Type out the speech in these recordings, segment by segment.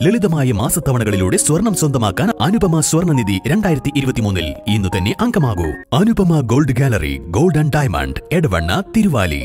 ലളിതമായ മാസത്തവണകളിലൂടെ സ്വർണം സ്വന്തമാക്കാൻ അനുപമ സ്വർണനിധി രണ്ടായിരത്തി ഇരുപത്തിമൂന്നിൽ ഇന്ന് തന്നെ അംഗമാകൂ. Anupama gold gallery gold and diamond Edavanna Thiruvali.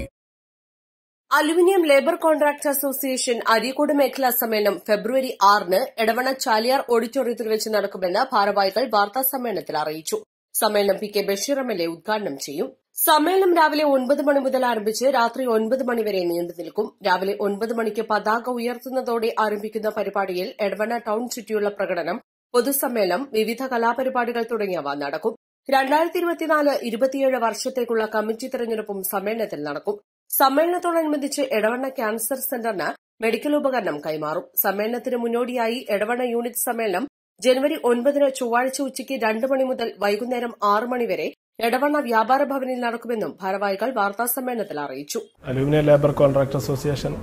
Aluminium labour contract association Areekode മേഖലാ സമ്മേളനം ഫെബ്രുവരി ആറിന് എടവണ ചാലിയാർ ഓഡിറ്റോറിയത്തിൽ വെച്ച് നടക്കുമെന്ന് ഭാരവാഹികൾ വാർത്താ സമ്മേളനത്തിൽ അറിയിച്ചു. സമ്മേളനം P K Basheer M L A ഉദ്ഘാടനം ചെയ്യും. സമ്മേളനം രാവിലെ ഒൻപത് മണി മുതൽ ആരംഭിച്ച് രാത്രി ഒൻപത് മണി വരെ നീണ്ടു നിൽക്കും. രാവിലെ ഒൻപത് മണിക്ക് പതാക ഉയർത്തുന്നതോടെ ആരംഭിക്കുന്ന പരിപാടിയിൽ എടവണ്ണ ടൌൺ ചുറ്റിയുള്ള പ്രകടനം പൊതുസമ്മേളനം വിവിധ കലാപരിപാടികൾ തുടങ്ങിയവ നടക്കും. രണ്ടായിരത്തി ഇരുപത്തിനാല് ഇരുപത്തിയേഴ് വർഷത്തേക്കുള്ള കമ്മിറ്റി തെരഞ്ഞെടുപ്പും സമ്മേളനത്തിൽ നടക്കും. സമ്മേളനത്തോടനുബന്ധിച്ച് എടവണ്ണ ക്യാൻസർ സെന്ററിന് മെഡിക്കൽ ഉപകരണം കൈമാറും. സമ്മേളനത്തിന് മുന്നോടിയായി എടവണ്ണ യൂണിറ്റ് സമ്മേളനം ജനുവരി ഒൻപതിന് ചൊവ്വാഴ്ച ഉച്ചയ്ക്ക് രണ്ട് മണി മുതൽ വൈകുന്നേരം ആറ് മണി വരെ എടവണ്ണ വ്യാപാര ഭവനിൽ നടക്കുമെന്നും ഭാരവാഹികൾ വാർത്താസമ്മേളനത്തിൽ അറിയിച്ചു. അലൂമിനിയം ലേബർ കോൺട്രാക്ട് അസോസിയേഷൻ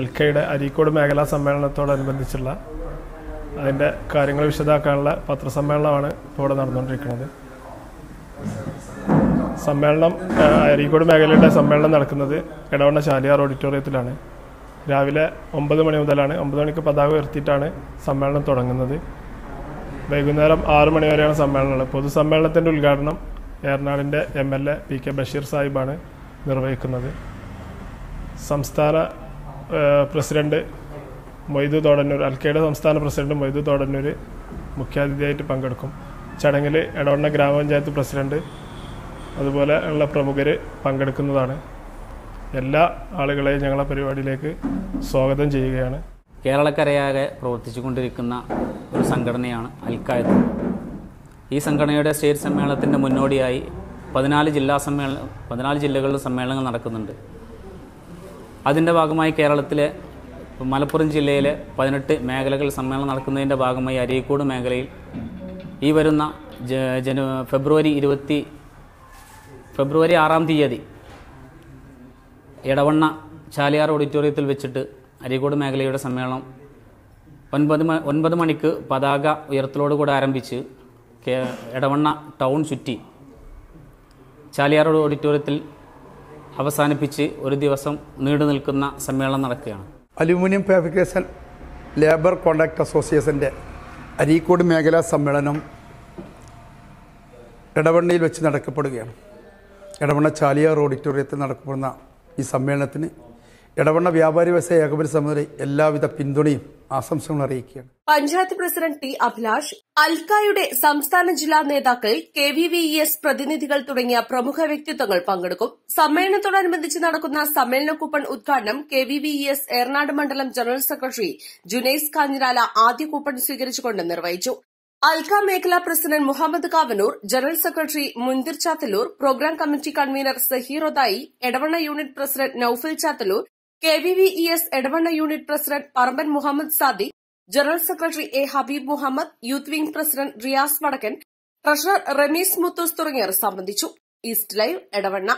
അൽക്കയുടെ അരീക്കോട് മേഖലാ സമ്മേളനത്തോടനുബന്ധിച്ചുള്ള അതിന്റെ കാര്യങ്ങൾ വിശദമാക്കാനുള്ള പത്രസമ്മേളനമാണ് ഇപ്പോൾ ഇവിടെ നടന്നുകൊണ്ടിരിക്കുന്നത്. സമ്മേളനം അരീക്കോട് മേഖലയുടെ സമ്മേളനം നടക്കുന്നത് എടവണ്ണ ചാലിയാർ ഓഡിറ്റോറിയത്തിലാണ്. രാവിലെ ഒമ്പത് മണി മുതലാണ് ഒമ്പത് മണിക്ക് പതാക ഉയർത്തിയിട്ടാണ് സമ്മേളനം തുടങ്ങുന്നത്. വൈകുന്നേരം ആറു മണി വരെയാണ് സമ്മേളനമുള്ളത് പൊതുസമ്മേളനത്തിന്റെ ഉദ്ഘാടനം ഏറനാടിന്റെ M L A P K Basheer സാഹിബാണ് നിർവഹിക്കുന്നത്. സംസ്ഥാന പ്രസിഡന്റ് മൊയ്തു തോടന്നൂർ അൽക്കയുടെ സംസ്ഥാന പ്രസിഡന്റ് മൊയ്തു തോടന്നൂർ മുഖ്യാതിഥിയായിട്ട് പങ്കെടുക്കും. ചടങ്ങിൽ എടവണ്ണ ഗ്രാമപഞ്ചായത്ത് പ്രസിഡന്റ് അതുപോലെ ഉള്ള പ്രമുഖർ പങ്കെടുക്കുന്നതാണ്. എല്ലാ ആളുകളെയും ഞങ്ങളുടെ പരിപാടിയിലേക്ക് സ്വാഗതം ചെയ്യുകയാണ്. കേരളക്കരയാകെ പ്രവർത്തിച്ചുകൊണ്ടിരിക്കുന്ന ഒരു സംഘടനയാണ് അൽക്കായത്ത്. ഈ സംഘടനയുടെ സ്റ്റേറ്റ് സമ്മേളനത്തിന്റെ മുന്നോടിയായി പതിനാല് ജില്ലാ സമ്മേളനം പതിനാല് ജില്ലകളിൽ സമ്മേളനങ്ങൾ നടക്കുന്നുണ്ട്. അതിന്റെ ഭാഗമായി കേരളത്തിലെ മലപ്പുറം ജില്ലയിലെ പതിനെട്ട് മേഖലകൾ സമ്മേളനം നടക്കുന്നതിന്റെ ഭാഗമായി അരീക്കോട് മേഖലയിൽ ഈ വരുന്ന ജനു ഫെബ്രുവരി ഇരുപത്തി ഫെബ്രുവരി ആറാം തീയതി എടവണ്ണ ചാലിയാർ ഓഡിറ്റോറിയത്തിൽ വെച്ചിട്ട് അരീക്കോട് മേഖലയുടെ സമ്മേളനം ഒൻപത് ഒൻപത് മണിക്ക് പതാക ഉയർത്തലോടുകൂടെ ആരംഭിച്ച് എടവണ്ണ ടൗൺ ചുറ്റി ചാലിയാർ ഓഡിറ്റോറിയത്തിൽ അവസാനിപ്പിച്ച് ഒരു ദിവസം നീണ്ടു നിൽക്കുന്ന സമ്മേളനം നടക്കുകയാണ്. അലുമിനിയം ഫാബ്രിക്കേഷൻ ലേബർ കോൺട്രാക്ട് അസോസിയേഷന്റെ അരീക്കോട് മേഖലാ സമ്മേളനം ഇടവണ്ണയിൽ വെച്ച് നടക്കപ്പെടുകയാണ്. ഇടവണ്ണ ചാലിയാർ ഓഡിറ്റോറിയത്തിൽ നടക്കപ്പെടുന്ന ഈ സമ്മേളനത്തിന് ഇടവണ്ണ വ്യാപാരി വ്യവസായ ഏകോപന സമിതി എല്ലാവിധ പിന്തുണയും ആശംസകളും അറിയിക്കുകയാണ്. പഞ്ചായത്ത് പ്രസിഡന്റ് ടി അഭിലാഷ് അൽക്കായുടെ സംസ്ഥാന ജില്ലാ നേതാക്കൾ K V V E S പ്രതിനിധികൾ തുടങ്ങിയ പ്രമുഖ വ്യക്തിത്വങ്ങൾ പങ്കെടുക്കും. സമ്മേളനത്തോടനുബന്ധിച്ച് നടക്കുന്ന സമ്മേളന കൂപ്പൺ ഉദ്ഘാടനം K V V E S Eranad മണ്ഡലം ജനറൽ സെക്രട്ടറി ജുനൈസ് കാഞ്ഞിരാല ആദ്യ കൂപ്പൺ സ്വീകരിച്ചുകൊണ്ട് നിർവഹിച്ചു. അൽക്ക മേഖലാ president Muhammad Kavanoor general secretary Munthir Chathalloor programme committee convener Saheer Othayi Edavanna unit president Noufal Chathalloor K V V E S Edavanna unit president Paramban Muhammad Sadi general secretary A Habeeb Muhammad youth wing president Riyas Vadakkan treasurer Rameez Muthoos തുടങ്ങിയവർ സംബന്ധിച്ചു. East live Edavanna.